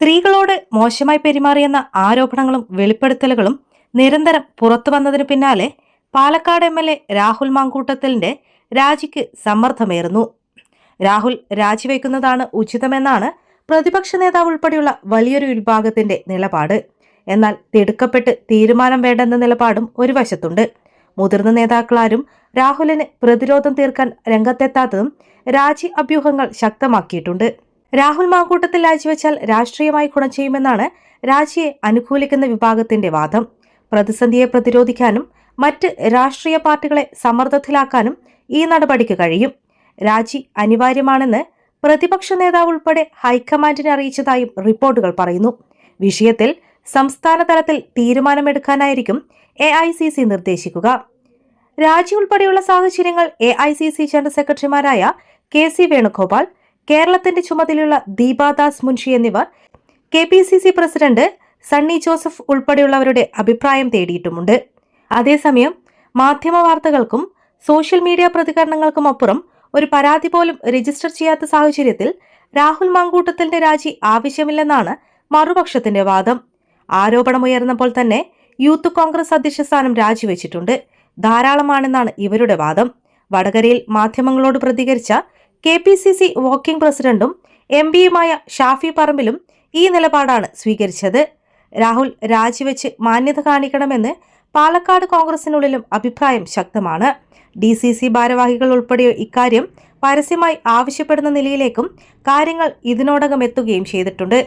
സ്ത്രീകളോട് മോശമായി പെരുമാറിയെന്ന ആരോപണങ്ങളും വെളിപ്പെടുത്തലുകളും നിരന്തരം പുറത്തു വന്നതിനു പിന്നാലെ Palakkad M L A Rahul മാങ്കൂട്ടത്തലിന്റെ രാജിക്ക് സമ്മർദ്ദമേറുന്നു. രാഹുൽ രാജിവെക്കുന്നതാണ് ഉചിതമെന്നാണ് പ്രതിപക്ഷ നേതാവ് ഉൾപ്പെടെയുള്ള വലിയൊരു വിഭാഗത്തിന്റെ നിലപാട്. എന്നാൽ തിടുക്കപ്പെട്ട് തീരുമാനം വേണ്ടെന്ന നിലപാടും ഒരു വശത്തുണ്ട്. മുതിർന്ന നേതാക്കളാരും രാഹുലിന് പ്രതിരോധം തീർക്കാൻ രംഗത്തെത്താത്തതും രാജി അഭ്യൂഹങ്ങൾ ശക്തമാക്കിയിട്ടുണ്ട്. രാഹുൽ മാങ്കൂട്ടത്തിൽ രാജിവെച്ചാൽ രാഷ്ട്രീയമായി ഗുണം ചെയ്യുമെന്നാണ് രാജിയെ അനുകൂലിക്കുന്ന വിഭാഗത്തിന്റെ വാദം. പ്രതിസന്ധിയെ പ്രതിരോധിക്കാനും മറ്റ് രാഷ്ട്രീയ പാർട്ടികളെ സമ്മർദ്ദത്തിലാക്കാനും ഈ നടപടിക്ക് കഴിയും. രാജി അനിവാര്യമാണെന്ന് പ്രതിപക്ഷ നേതാവ് ഉൾപ്പെടെ ഹൈക്കമാൻഡിനെ അറിയിച്ചതായും റിപ്പോർട്ടുകൾ പറയുന്നു. വിഷയത്തിൽ സംസ്ഥാന തലത്തിൽ തീരുമാനമെടുക്കാനായിരിക്കും എ ഐ സി സി നിർദ്ദേശിക്കുക. രാജി ഉൾപ്പെടെയുള്ള സാഹചര്യങ്ങൾ A I C C general സെക്രട്ടറിമാരായ കെ സി വേണുഗോപാൽ കേരളത്തിന്റെ ചുമതലയുള്ള ദീപാദാസ് മുൻഷി എന്നിവർ K P C C president Sunny Joseph ഉൾപ്പെടെയുള്ളവരുടെ അഭിപ്രായം തേടിയിട്ടുമുണ്ട്. അതേസമയം മാധ്യമ വാർത്തകൾക്കും സോഷ്യൽ മീഡിയ പ്രതികരണങ്ങൾക്കും അപ്പുറം ഒരു പരാതി പോലും രജിസ്റ്റർ ചെയ്യാത്ത സാഹചര്യത്തിൽ രാഹുൽ മാങ്കൂട്ടത്തിന്റെ രാജി ആവശ്യമില്ലെന്നാണ് മറുപക്ഷത്തിന്റെ വാദം. ആരോപണമുയർന്നപ്പോൾ തന്നെ യൂത്ത് കോൺഗ്രസ് അധ്യക്ഷ സ്ഥാനം രാജിവെച്ചിട്ടുണ്ട്. ധാരാളമാണെന്നാണ് ഇവരുടെ വാദം. വടകരയിൽ മാധ്യമങ്ങളോട് പ്രതികരിച്ച K P C C working പ്രസിഡന്റും എം പിയുമായ ഷാഫി പറമ്പിലും ഈ നിലപാടാണ് സ്വീകരിച്ചത്. രാഹുൽ രാജിവെച്ച് മാന്യത കാണിക്കണമെന്ന് പാലക്കാട് കോൺഗ്രസിനുള്ളിലും അഭിപ്രായം ശക്തമാണ്. ഡി സി സി ഭാരവാഹികൾ ഉൾപ്പെടെ ഇക്കാര്യം പരസ്യമായി ആവശ്യപ്പെടുന്ന നിലയിലേക്കും കാര്യങ്ങൾ ഇതിനോടകം എത്തുകയും ചെയ്തിട്ടുണ്ട്.